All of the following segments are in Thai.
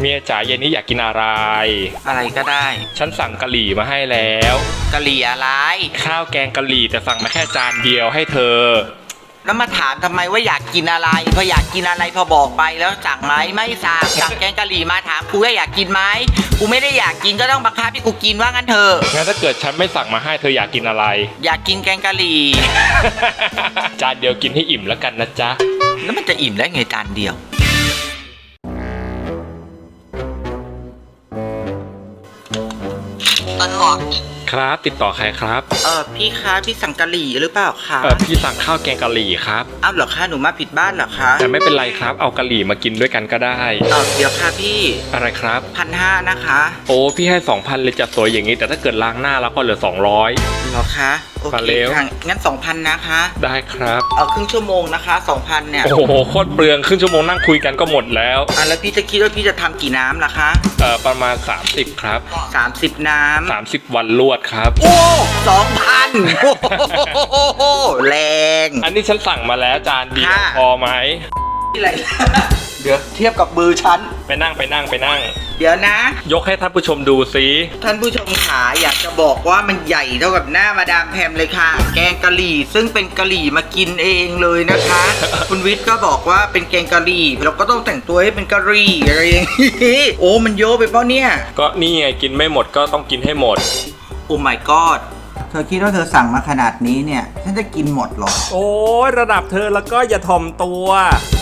เมียจ๋าเย็นนี้อยากกินอะไร อะไรก็ได้ฉันสั่งกะหรี่มาให้แล้ว กะหรี่อะไร ข้าวแกงกะหรี่แต่สั่งมาแค่จานเดียวให้เธอ แล้วมาถามทำไมว่าอยากกินอะไร พออยากกินอะไรพอบอกไปแล้วสั่งไหมไม่สั่งสั่งแกงกะหรี่มาถามกูว่าอยากกินไหมกูไม่ได้อยากกินก็ต้องบังคับให้กูกินว่างั้นเถอะงั้นถ้าเกิดฉันไม่สั่งมาให้เธออยากกินอะไร อยากกินแกงกะหรี่ จานเดียวกินให้อิ่มแล้วกันนะจ๊ะ แล้วมันจะอิ่มได้ไงจานเดียว ตลอดครับติดต่อใครครับเออพี่คะพี่สั่งกะหรี่หรือเปล่าคะเออพี่สั่งข้าวแกงกะหรี่ครับ อ้าวเหรอคะหนูมาผิดบ้านเหรอคะแต่ไม่เป็นไรครับเอากะหรี่มากินด้วยกันก็ได้ เออเดี๋ยวค่ะพี่อะไรครับ พันห้านะคะ โอ้พี่ให้ 2,000 เลยจะสวยอย่างนี้ แต่ถ้าเกิดล้างหน้าแล้วก็เหลือ 200 เหรอคะโอมาเคเร็ว ค่ะงั้นสองพันนะคะได้ครับ เอาครึ่งชั่วโมงนะคะสองพันเนี่ยโอ้โหโคตรเปลืองครึ่งชั่วโมงนั่งคุยกันก็หมดแล้วอะแล้วพี่จะคิดว่าพี่จะทำกี่น้ำล่ะคะเอ่อประมาณ 30 ครับ สามสิบน้ำ 30 วันลวดครับ โอ้สองพันโอ้โหแรง อันนี้ฉันสั่งมาแล้วจานเดียวค่ะ พอไหมอะไร เดี๋ยวเทียบกับมือฉัน ไปนั่งไปนั่งไปนั่ง เดี๋ยวนะ ยกให้ท่านผู้ชมดูซิท่านผู้ชมขาอยากจะบอกว่ามันใหญ่เท่ากับหน้ามาดามแพมเลยค่ะ แกงกะหรี่ซึ่งเป็นกะหรี่มากินเองเลยนะคะ คุณวิทย์ก็บอกว่าเป็นแกงกะหรี่เราก็ต้องแต่งตัวให้เป็นกะหรี่อะไรอย่างนี้โอ้มันเยอะไปเปล่าเนี่ย ก็นี่ไงกินไม่หมดก็ต้องกินให้หมด โอ้ my god เธอคิดว่าเธอสั่งมาขนาดนี้เนี่ยฉันจะกินหมดเหรอ โอ้ยระดับเธอแล้วก็อย่าถ่อมตัว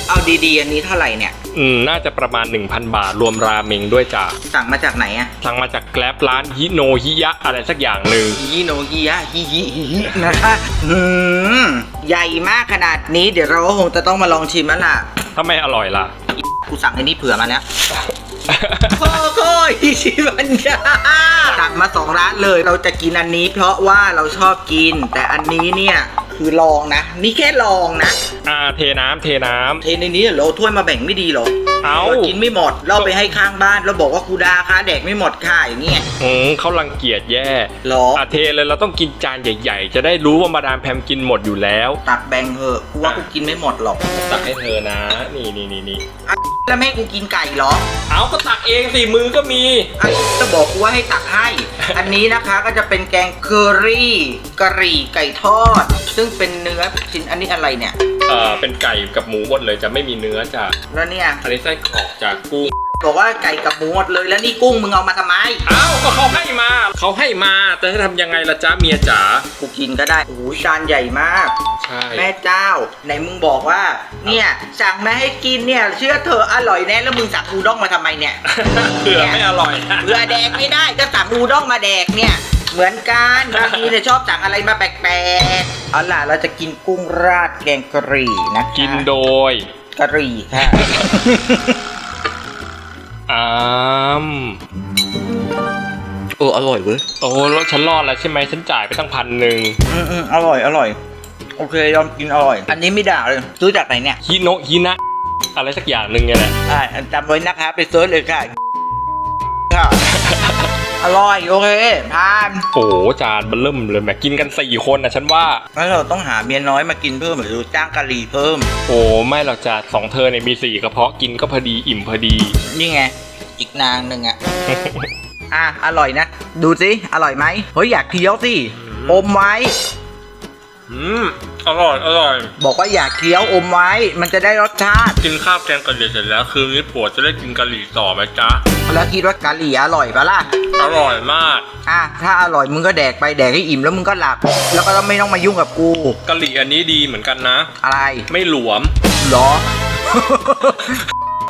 เอาดีๆอันนี้เท่าไหร่เนี่ย อืมน่าจะประมาณ 1,000 บาทรวมราเมงด้วยจ้ะสั่งมาจากไหนอะสั่งมาจากแกล็บร้านฮิโนฮิยะอะไรสักอย่างหนึ่งฮิโนฮิยะฮิฮิฮิฮินะคะอืมใหญ่มากขนาดนี้เดี๋ยวเราก็คงจะต้องมาลองชิมแล้วล่ะถ้าไม่อร่อยล่ะ กูสั่งไอ้นี่เผื่อมาแล้ว โคโค่อิชิบัญญาสั่งมาสองร้านเลยเราจะกินอันนี้เพราะว่าเราชอบกิน แต่อันนี้เนี่ยคือลองนะ นี่แค่ลองนะ อ่าเทน้ำเทน้ำ เทในนี้เหรอเอาถ้วยมาแบ่งไม่ดีเหรอเอาเรากินไม่หมดเราไปให้ข้างบ้านเราบอกว่ากูดาค่ะแดกไม่หมดค่ะอย่างเงี้ยอืมเขารังเกียจแย่เหรออะเทเลยเราต้องกินจานใหญ่ ๆ จะได้รู้ว่ามาดามแพมกินหมดอยู่แล้ว ตักแบ่งเถอะกูว่ากูกินไม่หมดหรอกตักให้เธอนะ นี่นี่นี่นี่อะแล้วไม่ให้กูกินไก่เหรอเอาก็ตักเองสิมือก็มีอะจะบอกกูว่าให้ตักให้ อันนี้นะคะก็จะเป็นแกงเคอรี่กะหรี่ไก่ทอด ซึ่งเป็นเนื้อชิ้นอันนี้อะไรเนี่ย เอ่อเป็นไก่กับหมูหมดเลยจะไม่มีเนื้อจ้ะแล้วเนี่ย อันนี้ไส้กรอกจากกุ้งบอกว่าไก่กับหมูหมดเลยแล้วนี่กุ้งมึงเอามาทำไมเอ้าก็เขาให้มาเขาให้มาแต่จะทำยังไงล่ะจ๊ะเมียจ๋ากูกินก็ได้โอ้โหจานใหญ่มาก ใช่แม่เจ้าไหนมึงบอกว่า เนี่ยสั่งมาให้กินเนี่ยเชื่อเธอะอร่อยแน่แล้วมึงสั่งอูด้งมาทำไมเนี่ยเผื่อไม่อร่อยเบื่อแดกไม่ได้ก็สั่งอูด้งมาแดกเนี่ย เหมือนกันบางทีเนี่ยชอบสั่งอะไรมาแปลกๆเอาล่ะเราจะกินกุ้งราดแกงกะหรี่นะคะกินโดยกะหรี่ค่ะอ้ามเอออร่อยเว้ยโอ้แล้วฉันรอดแล้วใช่ไหมฉันจ่ายไปตั้งพันหนึ่งอืมอืมอร่อยอร่อย โอเคยอมกินอร่อย อันนี้ไม่ด่าเลยซื้อจากไหนเนี่ยฮิโนะฮินะอะไรสักอย่างหนึ่งเนี่ยแหละอ่าจำไว้นะคะไปเซิร์ชเลยค่ะค่ะ อร่อย โอเคทานโอ้โหจานเบลเริ่มเลยแหมกินกันสี่คนนะฉันว่าแล้วเราต้องหาเมียน้อยมากินเพิ่มหรือจ้างกะหรี่เพิ่ม โอ้ไม่หรอกจ้ะสองเธอเนี่ยมีสี่กระเพาะกินก็พอดีอิ่มพอดี นี่ไง อีกนางหนึ่งอะอะ อร่อยนะ ดูสิ อร่อยไหมเฮ้ย อยากเคี้ยวสิ อมไว้ อืมอร่อย อร่อย บอกว่าอยากเคี้ยวอมไว้ มันจะได้รสชาติ กินข้าวแกงกะหรี่เสร็จแล้ว คืนนี้ผัวจะได้กินกะหรี่ต่อไหมจ๊ะ แล้วคิดว่ากะหรี่อร่อยปะล่ะ อร่อยมาก อะ ถ้าอร่อยมึงก็แดกไปแดกให้อิ่มแล้วมึงก็หลับ แล้วก็ไม่ต้องมายุ่งกับกู กะหรี่อันนี้ดีเหมือนกันนะ อะไร ไม่หลวมเหรอ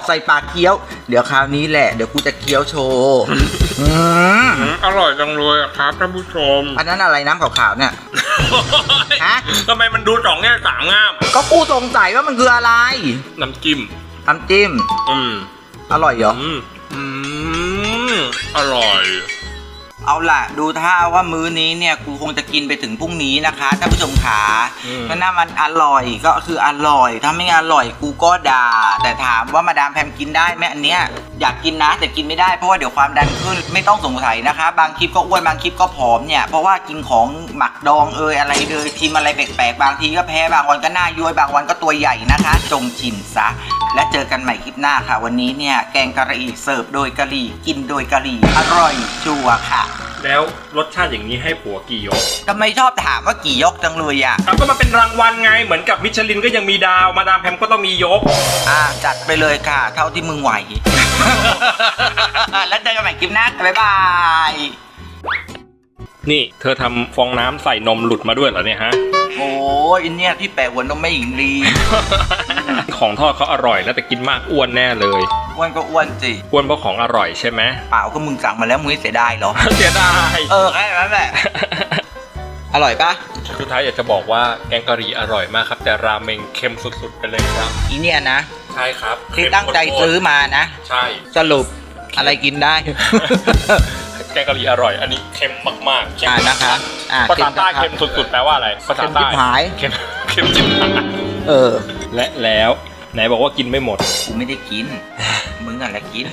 ใส่ปากเคี้ยว เดี๋ยวคราวนี้แหละ เดี๋ยวกูจะเคี้ยวโชว์อืมอร่อยจังเลยอะครับท่านผู้ชมอันนั้นอะไรน้ำขาวๆเนี่ย ฮะ ทำไมมันดูสองแง่สามงาม ก็กูสงสัยว่ามันคืออะไรน้ำจิ้ม น้ำจิ้ม อืม อร่อยเหรอ อืม อืม อร่อยอ เอาล่ะ ดูท่าว่ามื้อนี้เนี่ยกูคงจะกินไปถึงพรุ่งนี้นะคะท่านผู้ชมขาอืมก็น่ามันอร่อยก็คืออร่อย ถ้าไม่อร่อยกูก็ด่า แต่ถามว่ามาดามแพมกินได้ไหมอันเนี้ยอยากกินนะแต่กินไม่ได้เพราะว่าเดี๋ยวความดันขึ้นไม่ต้องสงสัยนะคะ บางคลิปก็อ้วนบางคลิปก็ผอมเนี่ยเพราะว่ากินของหมักดองเอยอะไรเลยชิมอะไรแปลกๆบางทีก็แพ้บางวันก็หน้าย้วยบางวันก็ตัวใหญ่นะคะ จงชิมซะ และเจอกันใหม่คลิปหน้าค่ะ วันนี้เนี่ยแกงกะหรี่เสิร์ฟโดยกะหรี่กินโดยกะหรี่อร่อยชัวร์ค่ะ แล้วรสชาติอย่างนี้ให้ผัวกี่ยกทำไมชอบถามว่ากี่ยกจังเลยอะเอาก็มาเป็นรางวัลไงเหมือนกับมิชลินก็ยังมีดาว มาดามแพมก็ต้องมียก อ่าจัดไปเลยค่ะ เท่าที่มึงไหว แล้วเจอกันใหม่คลิปหน้าบ๊ายบาย นี่เธอทำฟองน้ำใส่นมหลุดมาด้วยเหรอเนี่ยฮะ โอ้ยอันเนี่ยที่แปะหัวนมไม่หญิงลี ของทอดเขาอร่อยนะแต่กินมากอ้วนแน่เลย อ้วนก็อ้วนสิอ้วนเพราะของอร่อยใช่ไหมเปล่าก็มึงสั่งมาแล้วมึงไม่เสียดายเหรอ เสียดายเออแค่นั้นแหละ อร่อยปะสุดท้ายอยากจะบอกว่าแกงกะหรี่อร่อยมากครับ แต่ราเมงเค็มสุดๆไปเลยครับอีเนี่ยนะใช่ครับที่ตั้งใจซื้อมานะ ใช่ สรุปอะไรกินได้ แกงกะหรี่อร่อย อันนี้เค็มมากๆเค็มอ่านะคะอ่าภาษาใต้เค็เค็มมครับสุดๆแปลว่าอะไรภาษาเค็มใต้ชิบหายเค็มเค็มจิ้มหายเออ และแล้วไหนบอกว่ากินไม่หมดกูไม่ได้กิน มึงอะไรกิน